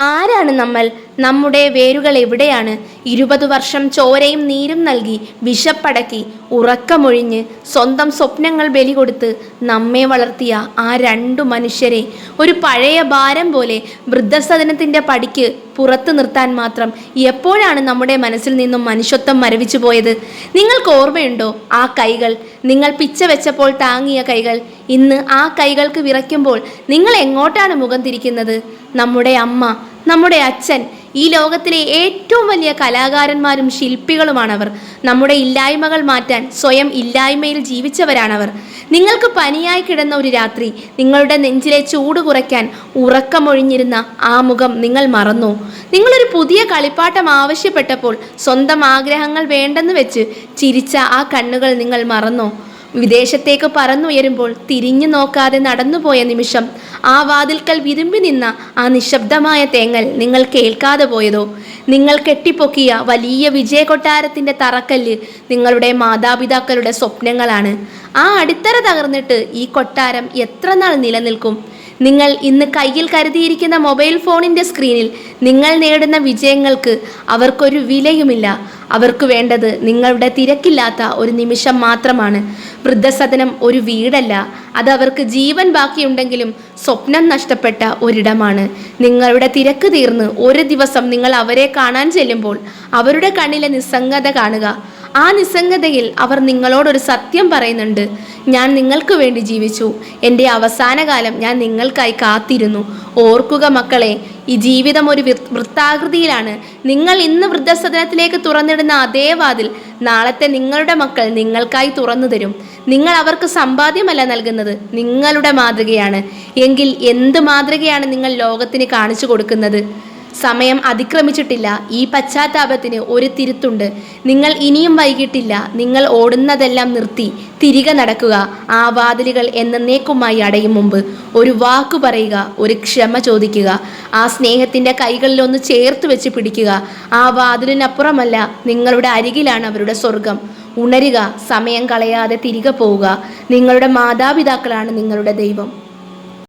ആരാണ് നമ്മൾ? നമ്മുടെ വേരുകൾ എവിടെയാണ്? ഇരുപത് വർഷം ചോരയും നീരും നൽകി വിശപ്പടക്കി ഉറക്കമൊഴിഞ്ഞ് സ്വന്തം സ്വപ്നങ്ങൾ ബലി കൊടുത്ത് നമ്മെ വളർത്തിയ ആ രണ്ടു മനുഷ്യരെ ഒരു പഴയ ഭാരം പോലെ വൃദ്ധസദനത്തിന്റെ പടിക്ക് പുറത്തു നിർത്താൻ മാത്രം എപ്പോഴാണ് നമ്മുടെ മനസ്സിൽ നിന്നും മനുഷ്യത്വം മരവിച്ചു പോയത്? നിങ്ങൾക്ക് ഓർമ്മയുണ്ടോ ആ കൈകൾ? നിങ്ങൾ പിച്ച വെച്ചപ്പോൾ താങ്ങിയ കൈകൾ. ഇന്ന് ആ കൈകൾക്ക് വിറയ്ക്കുമ്പോൾ നിങ്ങൾ എങ്ങോട്ടാണ് മുഖം തിരിക്കുന്നത്? നമ്മുടെ അമ്മ നമ്മുടെ അച്ഛൻ ഈ ലോകത്തിലെ ഏറ്റവും വലിയ കലാകാരന്മാരും ശില്പികളുമാണവർ. നമ്മുടെ ഇല്ലായ്മകൾ മാറ്റാൻ സ്വയം ഇല്ലായ്മയിൽ ജീവിച്ചവരാണവർ. നിങ്ങൾക്ക് പനിയായി കിടന്ന ഒരു രാത്രി നിങ്ങളുടെ നെഞ്ചിലെ ചൂട് കുറയ്ക്കാൻ ഉറക്കമൊഴിഞ്ഞിരുന്ന ആ മുഖം നിങ്ങൾ മറന്നു. നിങ്ങളൊരു പുതിയ കളിപ്പാട്ടം ആവശ്യപ്പെട്ടപ്പോൾ സ്വന്തം ആഗ്രഹങ്ങൾ വേണ്ടെന്ന് വെച്ച് ചിരിച്ച ആ കണ്ണുകൾ നിങ്ങൾ മറന്നോ. വിദേശത്തേക്ക് പറന്നുയരുമ്പോൾ തിരിഞ്ഞു നോക്കാതെ നടന്നുപോയ നിമിഷം ആ വാതിൽക്കൽ വിരുമ്പി നിന്ന ആ നിശബ്ദമായ തേങ്ങൽ നിങ്ങൾ കേൾക്കാതെ പോയതോ? നിങ്ങൾ കെട്ടിപ്പൊക്കിയ വലിയ വിജയ കൊട്ടാരത്തിന്റെ തറക്കല്ല് നിങ്ങളുടെ മാതാപിതാക്കളുടെ സ്വപ്നങ്ങളാണ്. ആ അടിത്തറ തകർന്നിട്ട് ഈ കൊട്ടാരം എത്ര നാൾ നിലനിൽക്കും? നിങ്ങൾ ഇന്ന് കയ്യിൽ കരുതിയിരിക്കുന്ന മൊബൈൽ ഫോണിന്റെ സ്ക്രീനിൽ നിങ്ങൾ നേടുന്ന വിജയങ്ങൾക്ക് അവർക്കൊരു വിലയുമില്ല. അവർക്ക് വേണ്ടത് നിങ്ങളുടെ തിരക്കില്ലാത്ത ഒരു നിമിഷം മാത്രമാണ്. വൃദ്ധസദനം ഒരു വീടല്ല. അത് അവർക്ക് ജീവൻ ബാക്കിയുണ്ടെങ്കിലും സ്വപ്നം നഷ്ടപ്പെട്ട ഒരിടമാണ്. നിങ്ങളുടെ തിരക്ക് തീർന്ന് ഒരു ദിവസം നിങ്ങൾ അവരെ കാണാൻ ചെല്ലുമ്പോൾ അവരുടെ കണ്ണിലെ നിസ്സംഗത കാണുക. ആ നിസ്സംഗതയിൽ അവർ നിങ്ങളോടൊരു സത്യം പറയുന്നുണ്ട്. ഞാൻ നിങ്ങൾക്ക് വേണ്ടി ജീവിച്ചു. എന്റെ അവസാന കാലം ഞാൻ നിങ്ങൾക്കായി കാത്തിരുന്നു. ഓർക്കുക മക്കളെ ഈ ജീവിതം ഒരു വൃത്താകൃതിയിലാണ്. നിങ്ങൾ ഇന്ന് വൃദ്ധസദനത്തിലേക്ക് തുറന്നിടുന്ന അതേ വാതിൽ നാളത്തെ നിങ്ങളുടെ മക്കൾ നിങ്ങൾക്കായി തുറന്നു തരും. നിങ്ങൾ അവർക്ക് സമ്പാദ്യമല്ല നൽകുന്നത് നിങ്ങളുടെ മാതൃകയാണ്. എങ്കിൽ എന്ത് മാതൃകയാണ് നിങ്ങൾ ലോകത്തിന് കാണിച്ചു കൊടുക്കുന്നത്? സമയം അതിക്രമിച്ചിട്ടില്ല. ഈ പശ്ചാത്താപത്തിന് ഒരു തിരുത്തുണ്ട്. നിങ്ങൾ ഇനിയും വൈകിട്ടില്ല. നിങ്ങൾ ഓടുന്നതെല്ലാം നിർത്തി. തിരികെ നടക്കുക. ആ വാതിലുകൾ എന്നേക്കുമായി അടയും മുമ്പ്. ഒരു വാക്കു പറയുക. ഒരു ക്ഷമ ചോദിക്കുക. ആ സ്നേഹത്തിന്റെ കൈകളിലൊന്ന് ചേർത്ത് വെച്ച് പിടിക്കുക. ആ വാതിലിനപ്പുറമല്ല. നിങ്ങളുടെ അരികിലാണ് അവരുടെ സ്വർഗം ഉണരുക. സമയം കളയാതെ തിരികെ പോവുക. നിങ്ങളുടെ മാതാപിതാക്കളാണ് നിങ്ങളുടെ ദൈവം.